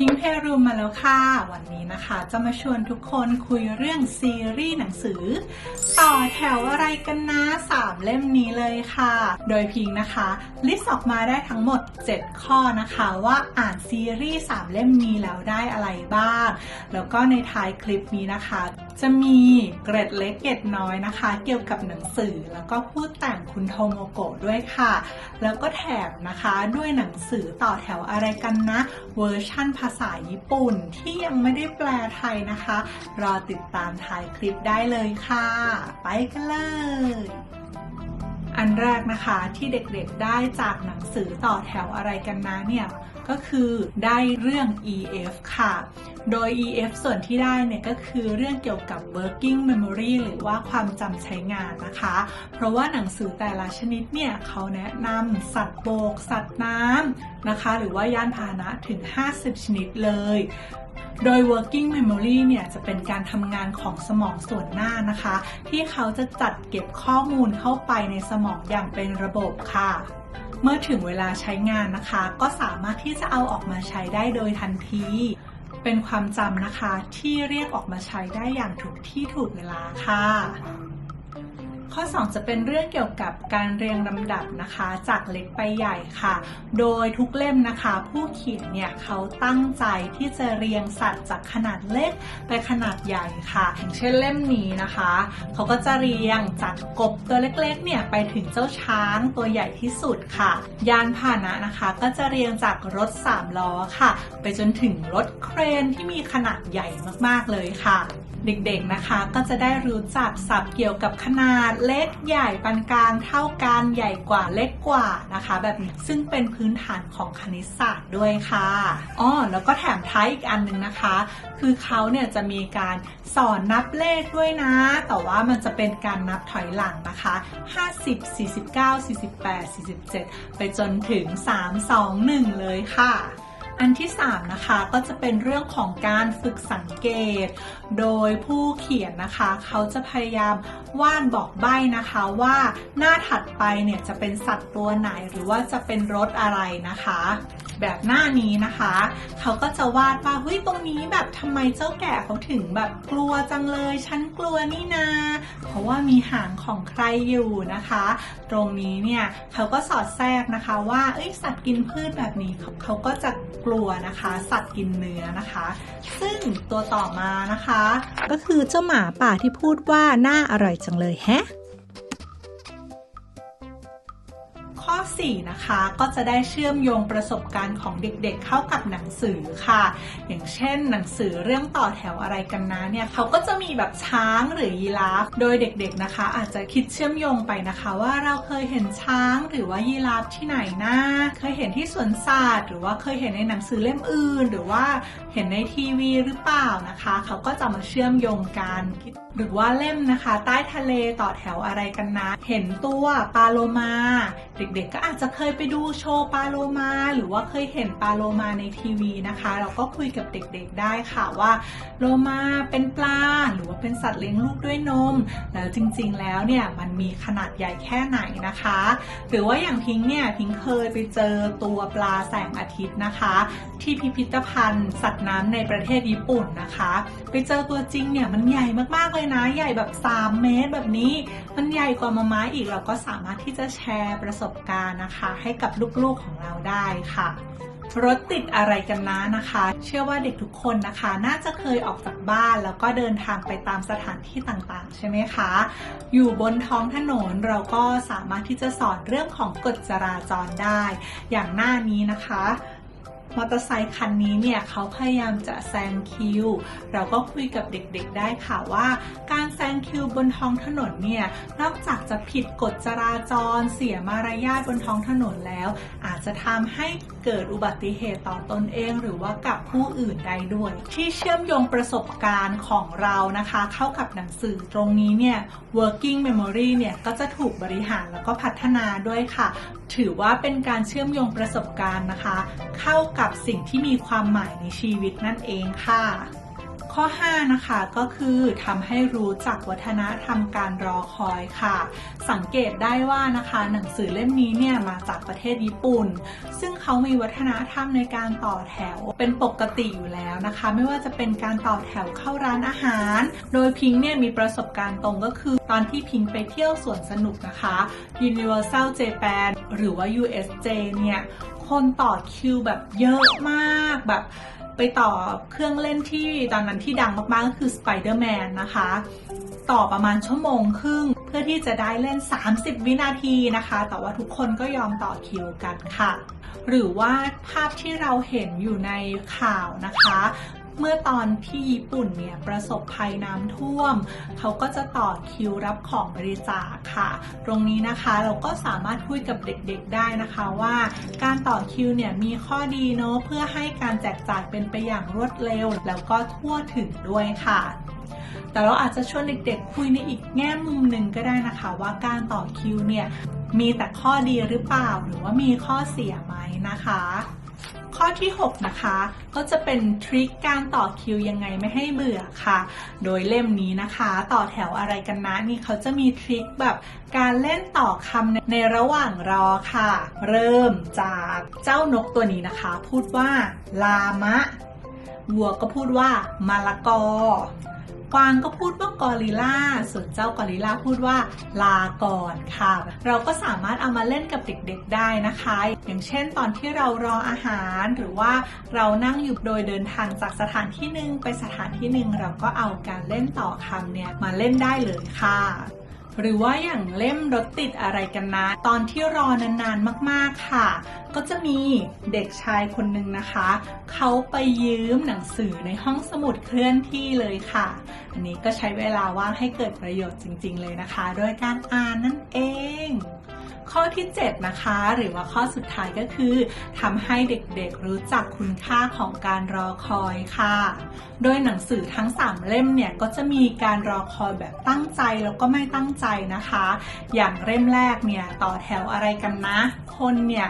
พิงเพรูมมาแล้วค่ะ วันนี้นะคะ จะมาชวนทุกคนคุยเรื่องซีรีส์หนังสือ ต่อแถวอะไรกันนะสามเล่มนี้เลยค่ะ โดยพิงนะคะ ลิสต์ออกมาได้ทั้งหมด 7 ข้อนะคะว่าอ่านซีรีส์สามเล่มนี้แล้วได้อะไรบ้าง แล้วก็ในท้ายคลิปนี้นะคะ จะมีเกร็ดเล็กเกร็ดน้อยนะคะ เกี่ยวกับหนังสือแล้วก็พูดแต่งคุณโทโมโกะด้วยค่ะ แล้วก็แถมนะคะด้วยหนังสือต่อแถวอะไรกันนะเวอร์ชั่นภาษาญี่ปุ่นที่ยังไม่ได้แปลไทยนะคะ รอติดตามท้ายคลิปได้เลยค่ะ ไปกันเลย อันแรกนะคะที่เด็กๆได้จากหนังสือต่อแถวอะไรกันนะเนี่ยก็คือได้เรื่อง EF ค่ะ โดย EF ส่วนที่ได้เนี่ยก็คือเรื่องเกี่ยวกับ working memory หรือว่าความจำใช้งานนะคะ เพราะว่าหนังสือแต่ละชนิดเนี่ยเขาแนะนำสัตว์โบก สัตว์น้ำนะคะ หรือว่ายานพาหนะถึง 50 ชนิดเลย โดย working memory เนี่ยจะเป็นการทำงานของสมองส่วนหน้านะคะ ที่เขาจะจัดเก็บข้อมูลเข้าไปในสมองอย่างเป็นระบบค่ะเมื่อถึงเวลาใช้งานนะคะ ก็สามารถที่จะเอาออกมาใช้ได้โดยทันที เป็นความจำนะคะที่เรียกออกมาใช้ได้อย่างถูกที่ถูกเวลาค่ะ ข้อ 2 จะเป็นเรื่องเกี่ยวกับการเรียงลำดับนะคะ จากเล็กไปใหญ่ค่ะ โดยทุกเล่มนะคะ ผู้เขียนเนี่ยเขาตั้งใจที่จะเรียงสัตว์จากขนาดเล็กไปขนาดใหญ่ค่ะอย่างเช่นเล่มนี้นะคะ เขาก็จะเรียงจากกบตัวเล็กๆเนี่ยไปถึงเจ้าช้างตัวใหญ่ที่สุดค่ะ ยานพาหนะนะคะ ก็จะเรียงจากรถ3ล้อค่ะ ไปจนถึงรถเครนที่มีขนาดใหญ่มากๆเลยค่ะ เด็กๆนะคะก็จะได้รู้จักศัพท์เกี่ยวกับขนาดเล็กใหญ่ปานกลางเท่ากันใหญ่กว่าเล็กกว่านะคะ แบบนี้ซึ่งเป็นพื้นฐานของคณิตศาสตร์ด้วยค่ะอ้อแล้วก็แถมท้ายอีกอันหนึงนะคะ คือเขาเนี่ยจะมีการสอนนับเลขด้วยนะ แต่ว่ามันจะเป็นการนับถอยหลังนะคะ 50 49 48 47 ไปจนถึง 3 2 1 เลยค่ะ อันที่3นะคะก็จะเป็นเรื่องของการฝึกสังเกต โดยผู้เขียนนะคะ เขาจะพยายามวาดบอกใบ้นะคะว่าหน้าถัดไปเนี่ยจะเป็นสัตว์ตัวไหนหรือว่าจะเป็นรถอะไรนะคะ แบบหน้านี้นะคะ เขาก็จะวาดว่าเฮ้ยตรงนี้แบบทำไมเจ้าแก่เขาถึงแบบกลัวจังเลยฉันกลัวนี่นา เพราะว่ามีหางของใครอยู่นะคะ ตรงนี้เนี่ยเขาก็สอดแทรกนะคะ ว่าเอ้ยสัตว์กินพืชแบบนี้เขาเขาก็จะกลัวนะคะ สัตว์กินเนื้อนะคะ ซึ่งตัวต่อมานะคะ ก็คือเจ้าหมาป่าที่พูดว่าน่าอร่อยจังเลยแฮะ 4 นะคะ ก็จะได้เชื่อมโยงประสบการณ์ของเด็กๆเข้ากับหนังสือค่ะ อย่างเช่น หนังสือเรื่องต่อแถวอะไรกันนะเนี่ยเขาก็จะมีแบบช้างหรือยีราฟโดยเด็กๆนะคะ อาจจะคิดเชื่อมโยงไปนะคะว่าเราเคยเห็นช้างหรือว่ายีราฟที่ไหนนะเคยเห็นที่สวนสัตว์หรือว่าเคยเห็นในหนังสือเล่มอื่น หรือว่าเห็นในทีวีหรือเปล่านะคะ เขาก็จะมาเชื่อมโยงกันคิดหรือว่าเล่มนะคะ ใต้ทะเลต่อแถวอะไรกันนะ เห็นตัวปลาโลมา เด็กๆก็อาจจะเคยไปดูโชว์ปลาโลมา หรือว่าเคยเห็นปลาโลมาในทีวีนะคะ เราก็คุยกับเด็กๆได้ค่ะว่าโลมาเป็นปลาหรือว่าเป็นสัตว์เลี้ยงลูกด้วยนม แล้วจริงๆแล้วเนี่ยมันมีขนาดใหญ่แค่ไหนนะคะ หรือว่าอย่างพิงค์เนี่ยพิงค์เคยไปเจอตัวปลาแสงอาทิตย์นะคะ ที่พิพิธภัณฑ์ สัตว์น้ำในประเทศญี่ปุ่นนะคะ ไปเจอตัวจริงเนี่ยมันใหญ่มากๆเลยนะ ใหญ่แบบ 3 เมตรแบบนี้ มันใหญ่กว่ามาม้าอีกเราก็สามารถที่จะแชร์ประสบการณ์นะคะ ให้กับลูกๆของเราได้ค่ะรถติดอะไรกันนะนะคะ เชื่อว่าเด็กทุกคนนะคะ น่าจะเคยออกจากบ้านแล้วก็เดินทางไปตามสถานที่ต่างๆ ใช่ไหมคะ อยู่บนท้องถนนเราก็สามารถที่จะสอนเรื่องของกฎจราจรได้ อย่างหน้านี้นะคะ มอเตอร์ไซคันนี้เนี่ยเขาพยายามจะแซงคิว เราก็คุยกับเด็กๆได้ค่ะว่า การแซงคิวบนท้องถนนเนี่ยนอกจากจะผิดกฎจราจรเสียมารยาทบนท้องถนนแล้ว จจะทำให้เกิดอุบัติเหตุต่อตนเอง หรือว่ากับผู้อื่นได้ด้วย ที่เชื่อมโยงประสบการณ์ของเรานะคะ เข้ากับหนังสือตรงนี้เนี่ย working memory เนี่ยก็จะถูกบริหารแล้วก็พัฒนาด้วยค่ะ ถือว่าเป็นการเชื่อมโยงประสบการณ์นะคะ เข้ากับสิ่งที่มีความหมายในชีวิตนั่นเองค่ะ ข้อ 5 นะคะก็คือทำให้รู้จักวัฒนธรรมการรอคอยค่ะ สังเกตได้ว่านะคะหนังสือเล่มนี้เนี่ยมาจากประเทศญี่ปุ่น ซึ่งเขามีวัฒนธรรมในการต่อแถวเป็นปกติอยู่แล้วนะคะ ไม่ว่าจะเป็นการต่อแถวเข้าร้านอาหาร โดยพิงค์เนี่ยมีประสบการณ์ตรงก็คือ ตอนที่พิงค์ไปเที่ยวสวนสนุกนะคะ Universal Japan หรือว่า USJ เนี่ยคนต่อคิวแบบเยอะมากแบบ ไปต่อเครื่องเล่นที่ตอนนั้นที่ดังมากๆก็คือ Spider-Man นะคะ ต่อประมาณชั่วโมงครึ่ง เพื่อที่จะได้เล่น 30 วินาทีนะคะ แต่ว่าทุกคนก็ยอมต่อคิวกันค่ะ หรือว่าภาพที่เราเห็นอยู่ในข่าวนะคะ เมื่อตอนที่ญี่ปุ่นเนี่ยประสบภัยน้ำท่วม เขาก็จะต่อคิวรับของบริจาคค่ะ ตรงนี้นะคะเราก็สามารถคุยกับเด็กๆได้นะคะว่า การต่อคิวเนี่ยมีข้อดีเนาะเพื่อให้การแจกจ่ายเป็นไปอย่างรวดเร็ว แล้วก็ทั่วถึงด้วยค่ะแต่เราอาจจะชวนเด็กๆ คุยในอีกแง่มุมหนึ่งก็ได้นะคะ ว่าการต่อคิวเนี่ยมีแต่ข้อดีหรือเปล่า หรือว่ามีข้อเสียไหมนะคะ ข้อที่ 6 นะคะ ก็จะเป็นทริคการต่อคิวยังไงไม่ให้เบื่อค่ะ โดยเล่มนี้นะคะ ต่อแถวอะไรกันนะนี่เขาจะมีทริคแบบการเล่นต่อคำในระหว่างรอค่ะ เริ่มจากเจ้านกตัวนี้นะคะ พูดว่าลามะวัวก็พูดว่ามะละกอ กวางก็พูดว่ากอริลลาส่วนเจ้ากอริลลาพูดว่าลาก่อนค่ะ เราก็สามารถเอามาเล่นกับเด็กๆได้นะคะ อย่างเช่นตอนที่เรารออาหารหรือว่าเรานั่งอยู่โดยเดินทางจากสถานที่หนึ่งไปสถานที่หนึ่งเราก็เอาการเล่นต่อคำเนี่ยมาเล่นได้เลยค่ะ หรือว่าอย่างเล่มรถติดอะไรกันนะ ตอนที่รอนานๆมากๆค่ะ ก็จะมีเด็กชายคนหนึ่งนะคะ เขาไปยืมหนังสือในห้องสมุดเคลื่อนที่เลยค่ะ อันนี้ก็ใช้เวลาว่างให้เกิดประโยชน์จริงๆเลยนะคะ โดยการอ่านนั่นเอง ข้อที่ 7 นะคะ หรือว่าข้อสุดท้ายก็คือทำให้เด็กๆรู้จักคุณค่าของการรอคอยค่ะ โดยหนังสือทั้ง 3 เล่มเนี่ยก็จะมีการรอคอยแบบตั้งใจแล้วก็ไม่ตั้งใจนะคะ อย่างเล่มแรกเนี่ยต่อแถวอะไรกันนะ คนเนี่ย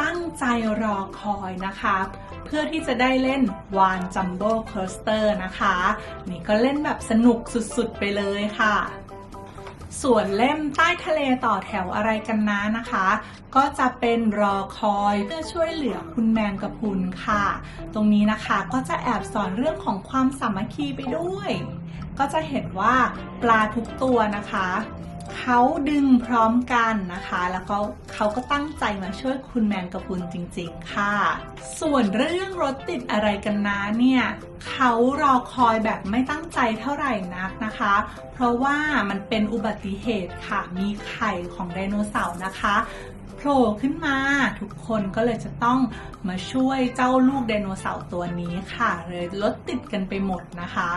ตั้งใจรอคอยนะคะ เพื่อที่จะได้เล่นวานจัมโบ้ค o สเตอร์นะคะ นี่ก็เล่นแบบสนุกสุดๆไปเลยค่ะ ส่วนเล่มใต้ทะเลต่อแถวอะไรกันนะนะคะ ก็จะเป็นรอคอยเพื่อช่วยเหลือคุณแมงกะพรุนค่ะ ตรงนี้นะคะก็จะแอบสอนเรื่องของความสามัคคีไปด้วย ก็จะเห็นว่าปลาทุกตัวนะคะ เขาดึงพร้อมกันนะคะ แล้วก็เขาก็ตั้งใจมาช่วยคุณแมงกะพุนจริงๆค่ะ ส่วนเรื่องรถติดอะไรกันนะเนี่ยเขารอคอยแบบไม่ตั้งใจเท่าไหร่นักนะคะ เพราะว่ามันเป็นอุบัติเหตุค่ะ มีไข่ของไดโนเสาร์นะคะโผล่ขึ้นมาทุกคนก็เลยจะต้องมาช่วยเจ้าลูกไดโนเสาร์ตัวนี้ค่ะ เลยรถติดกันไปหมดนะคะ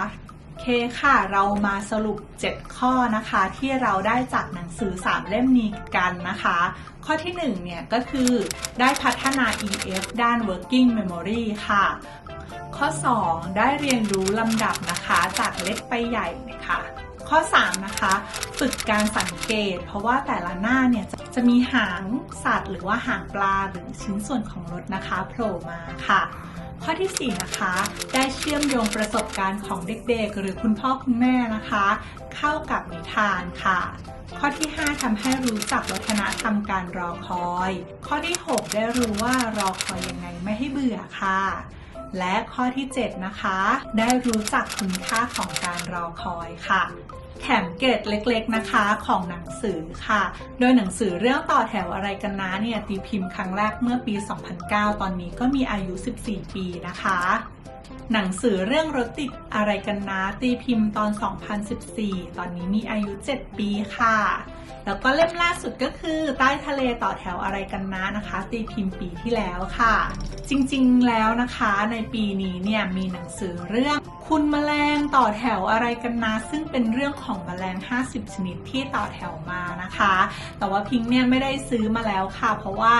เคค่ะ เรามาสรุป 7 ข้อนะคะ ที่เราได้จากหนังสือ 3 เล่มนี้กันนะคะ ข้อที่ 1 เนี่ยก็คือได้พัฒนา EF ด้าน working memory ค่ะ ข้อ 2 ได้เรียนรู้ลำดับนะคะจากเล็กไปใหญ่ค่ะข้อ 3 นะคะ ฝึกการสังเกต เพราะว่าแต่ละหน้าเนี่ยจะจะมีหางสัตว์ หรือว่าหางปลาหรือชิ้นส่วนของรถนะคะโผล่มาค่ะ ข้อที่ 4 นะคะ ได้เชื่อมโยงประสบการณ์ของเด็กๆ หรือคุณพ่อคุณแม่นะคะ เข้ากับนิทานค่ะ ข้อที่ 5ทำให้รู้จักวัฒนธรรมการรอคอย ข้อที่ 6 ได้รู้ว่ารอคอยยังไงไม่ให้เบื่อค่ะ และข้อที่ 7 นะคะ ได้รู้จักคุณค่าของการรอคอยค่ะ แถมเกรดเล็กๆนะคะของหนังสือค่ะ โดยหนังสือเรื่องต่อแถวอะไรกันนะเนี่ยตีพิมพ์ครั้งแรกเมื่อปี 2009 ตอนนี้ก็มีอายุ 14 ปีนะคะ หนังสือเรื่องรถติดอะไรกันนะตีพิมพ์ตอน 2014 ตอนนี้มีอายุ 7 ปีค่ะ แล้วก็เล่มล่าสุดก็คือใต้ทะเลต่อแถวอะไรกันนะนะคะ ตีพิมพ์ปีที่แล้วค่ะ จริงๆแล้วนะคะในปีนี้เนี่ยมีหนังสือเรื่องคุณแมลงต่อแถวอะไรกันนะ ซึ่งเป็นเรื่องของแมลง 50 ชนิดที่ต่อแถวมานะคะ แต่ว่าพิงค์เนี่ยไม่ได้ซื้อมาแล้วค่ะ เพราะว่า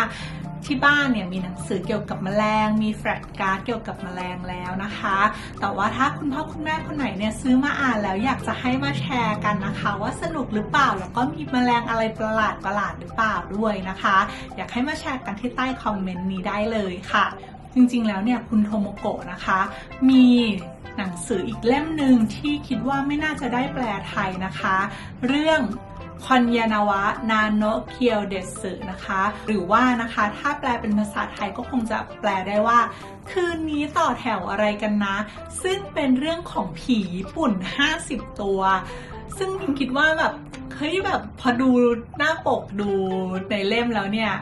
ที่บ้านเนี่ยมีหนังสือเกี่ยวกับแมลง มีแฟลชการ์ดเกี่ยวกับแมลงแล้วนะคะ แต่ว่าถ้าคุณพ่อคุณแม่คนไหนเนี่ยซื้อมาอ่านแล้วอยากจะให้มาแชร์กันนะคะ ว่าสนุกหรือเปล่าแล้วก็มีแมลงอะไรประหลาดประหลาดหรือเปล่าด้วยนะคะ อยากให้มาแชร์กันที่ใต้คอมเมนต์นี้ได้เลยค่ะ จริงๆแล้วเนี่ยคุณโทโมโกะนะคะ มีหนังสืออีกเล่มหนึ่งที่คิดว่าไม่น่าจะได้แปลไทยนะคะ เรื่อง คอนยานาวะนาโนเคียวเดสึนะคะ หรือว่านะคะถ้าแปลเป็นภาษาไทยก็คงจะแปลได้ว่า คืนนี้ต่อแถวอะไรกันนะ ซึ่งเป็นเรื่องของผีญี่ปุ่น 50 ตัว ซึ่งพิงคิดว่าแบบเฮ้ยแบบพอดูหน้าปกดูในเล่มแล้วเนี่ย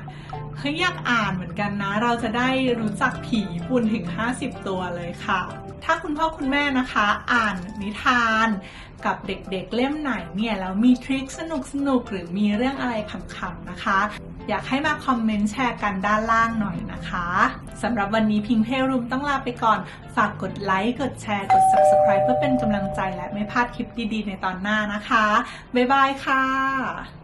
เฮ้ยอยากอ่านเหมือนกันนะ เราจะได้รู้จักผีญี่ปุ่นถึง 50 ตัวเลยค่ะ ถ้าคุณพ่อคุณแม่นะคะ อ่านนิทาน กับเด็กๆเล่มไหนเนี่ยแล้วมีทริคสนุกๆหรือมีเรื่องอะไรขำๆนะคะ อยากให้มาคอมเมนต์แชร์กันด้านล่างหน่อยนะคะสำหรับวันนี้พิงเพรูมต้องลาไปก่อน ฝากกดไลค์ กดแชร์ กด Subscribe เพื่อเป็นกำลังใจและไม่พลาดคลิปดีๆ ในตอนหน้านะคะ บ๊ายบายค่ะ